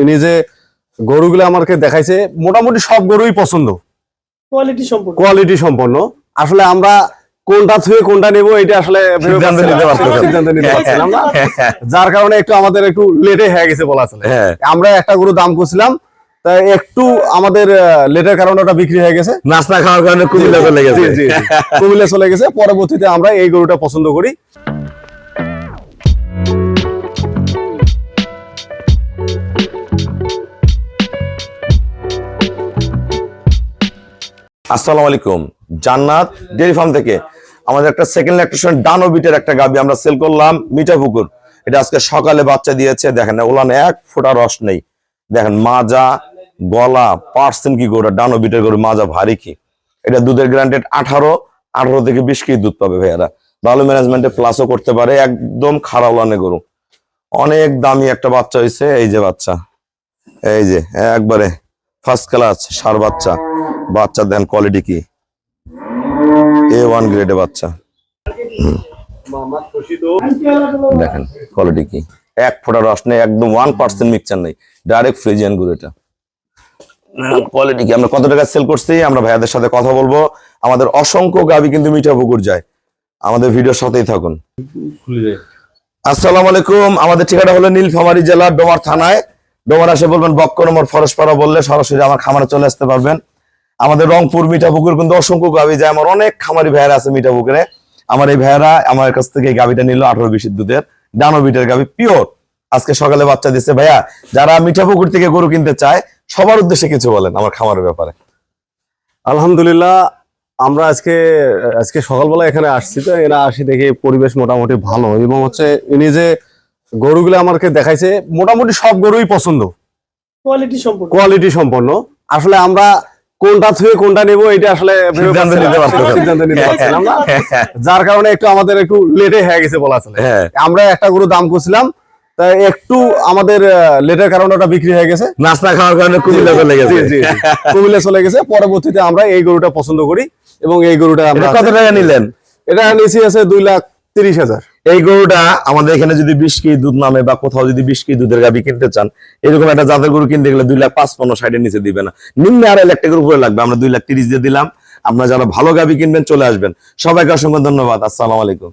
ইনি যে গরুগুলো আমাকে দেখাইছে মোটামুটি সব গরুই পছন্দ। কোয়ালিটি সম্পূর্ণ কোয়ালিটি সম্পন্ন। আসলে আমরা কোনটা থুয়ে কোনটা নেব এটা আসলে সিদ্ধান্ত নিতে পারতেছি না। সিদ্ধান্ত নিতে পারছিলাম না। যার কারণে একটু আমাদের একটু লেটে হয়ে গেছে বলা চলে। হ্যাঁ। আমরা একটা গরু দাম করছিলাম তা একটু আমাদের লেটের কারণে ওটা বিক্রি হয়ে গেছে। নাস্তা খাওয়ার কারণে কুমিল্লা চলে গেছে। জি, জি, জি। কুমিল্লা চলে গেছে। পরবর্তীতে আমরা এই গরুটা পছন্দ করি। আসসালামু আলাইকুম। জান্নাত ডেয়ারি ফার্ম থেকে আমাদের একটা সেকেন্ড ল্যাকটেশন ডানো বিটের একটা গাবি আমরা সেল করলাম মিঠাপুকুর। এটা আজকে সকালে বাচ্চা দিয়েছে, দেখেন ওলান এক ফোঁটা রস নেই। দেখেন মাজা, গলা পার্সেন্ট কি গরু ডানো বিটের গরু মাজা ভারী কি। এটা দুধের গ্রান্টেড আঠারো আঠারো থেকে বিশ কেজি দুধ পাবে ভাইয়ারা। ভালো ম্যানেজমেন্টে প্লাসও করতে পারে, একদম খারাপ লানে গরু। অনেক দামি একটা বাচ্চা হয়েছে এই যে বাচ্চা। এই যে, একবারে ফার্স্ট ক্লাস সার বাচ্চা। বাচ্চা দেন কোয়ালিটি কি? এ ওয়ান গ্রেডে বাচ্চা। দেখেন কোয়ালিটি কি? এক ফোঁটা রস নেই একদম ওয়ান পার্সেন্ট মিক্সচার নেই। ডাইরেক্ট ফ্রিজিয়ান গুড় এটা। কোয়ালিটি কি? আমরা কত টাকা সেল করছি? আমরা ভাইয়াদের সাথে কথা বলব। আমাদের অসংখ্য গাবি কিন্তু মিঠা পুকুর যায়। আমাদের ভিডিওর সাথেই থাকুন। আসসালামু আলাইকুম। আমাদের ঠিকানা হলো নীলফামারী জেলার ডোমার থানায়। ডোমার এসে বলবেন বক্ক নম্বর ফরেশপাড়া বললে সরাসরি আমার খামারে চলে আসতে পারবেন। আমাদের রংপুর মিঠাপুকুর কিন্তু অসংখ্য গাবি যায়। আমার অনেক খামারি ভাইয়ারা আছে মিঠাপুকুরে আমার এই ভাইয়ারা আমার কাছ থেকে এই গাবিটা নিল আঠারো বিশ দুধের। ডানো বিটের গাবি পিওর। আজকে সকালে বাচ্চা দিচ্ছে ভাইয়া যারা মিঠাপুকুর থেকে গরু কিনতে চায় সবার উদ্দেশ্যে কিছু বলেন আমার খামারের ব্যাপারে। আলহামদুলিল্লাহ আমরা আজকে আজকে সকালবেলা এখানে আসছি তো এরা আসি দেখে পরিবেশ মোটামুটি ভালো। এবং হচ্ছে ইনি যে গরুগুলো আমাকে দেখাইছে মোটামুটি সব গরুই পছন্দ। কোয়ালিটি সম্পূর্ণ কোয়ালিটি সম্পন্ন। আসলে আমরা কোনটা থুয়ে কোনটা নেব এটা আসলে নিতে পারছিলাম না যার কারণে একটু আমাদের একটু লেটে হয়ে গেছে বলা চলে। হ্যাঁ। আমরা একটা গরু দাম করছিলাম তা একটু আমাদের লেটের কারণে ওটা বিক্রি হয়ে গেছে। নাস্তা খাওয়ার কারণে কুমিল্লা চলে গেছে। কুমিল্লা চলে গেছে। পরবর্তীতে আমরা এই গরুটা পছন্দ করি এবং এই গরুটা আমরা কত টাকা নিলেন? এটা নিচে আছে দুই লাখ তিরিশ হাজার। এই গরুটা আমাদের এখানে যদি বিশ কেজি দুধ নামে বা কোথাও যদি বিশ কেজি দুধের গাভী কিনতে চান, এরকম একটা জাতের গরু কিনতে গেলে দুই লাখ পাঁচপন্ন সাইডের নিচে দিবে না। নিম্নে আড়াই লাখ টাকার উপরে লাগবে, আমরা দুই লাখ তিরিশ দিয়ে দিলাম। আপনারা যারা ভালো গাভী কিনবেন চলে আসবেন। সবাইকে অসংখ্য ধন্যবাদ। আসসালামু আলাইকুম।